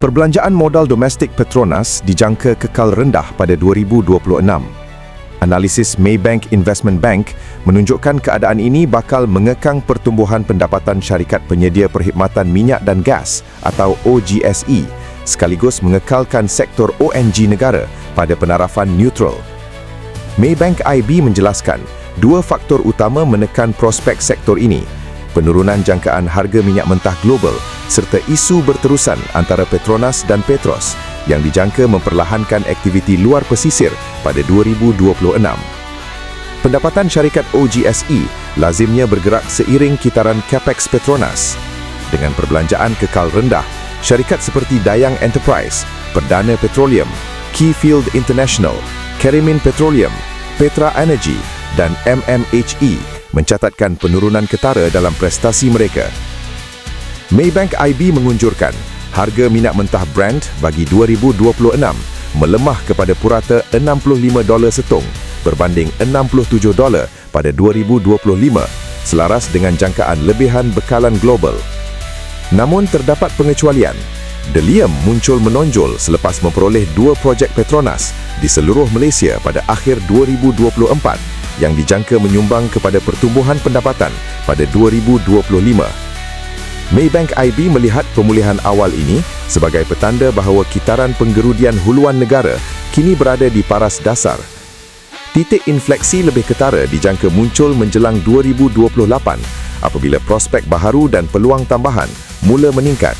Perbelanjaan modal domestik Petronas dijangka kekal rendah pada 2026. Analisis Maybank Investment Bank menunjukkan keadaan ini bakal mengekang pertumbuhan pendapatan syarikat penyedia perkhidmatan minyak dan gas atau OGSE sekaligus mengekalkan sektor ONG negara pada penarafan neutral. Maybank IB menjelaskan dua faktor utama menekan prospek sektor ini, penurunan jangkaan harga minyak mentah global serta isu berterusan antara Petronas dan Petros yang dijangka memperlahankan aktiviti luar pesisir pada 2026. Pendapatan syarikat OGSE lazimnya bergerak seiring kitaran capex Petronas. Dengan perbelanjaan kekal rendah, syarikat seperti Dayang Enterprise, Perdana Petroleum, Keyfield International, Kerimin Petroleum, Petra Energy dan MMHE mencatatkan penurunan ketara dalam prestasi mereka. Maybank IB mengunjurkan harga minyak mentah Brent bagi 2026 melemah kepada purata 65 dolar setung berbanding 67 dolar pada 2025 selaras dengan jangkaan lebihan bekalan global. Namun terdapat pengecualian. Delium muncul menonjol selepas memperoleh dua projek Petronas di seluruh Malaysia pada akhir 2024 yang dijangka menyumbang kepada pertumbuhan pendapatan pada 2025. Maybank IB melihat pemulihan awal ini sebagai petanda bahawa kitaran penggerudian huluan negara kini berada di paras dasar. Titik infleksi lebih ketara dijangka muncul menjelang 2028 apabila prospek baharu dan peluang tambahan mula meningkat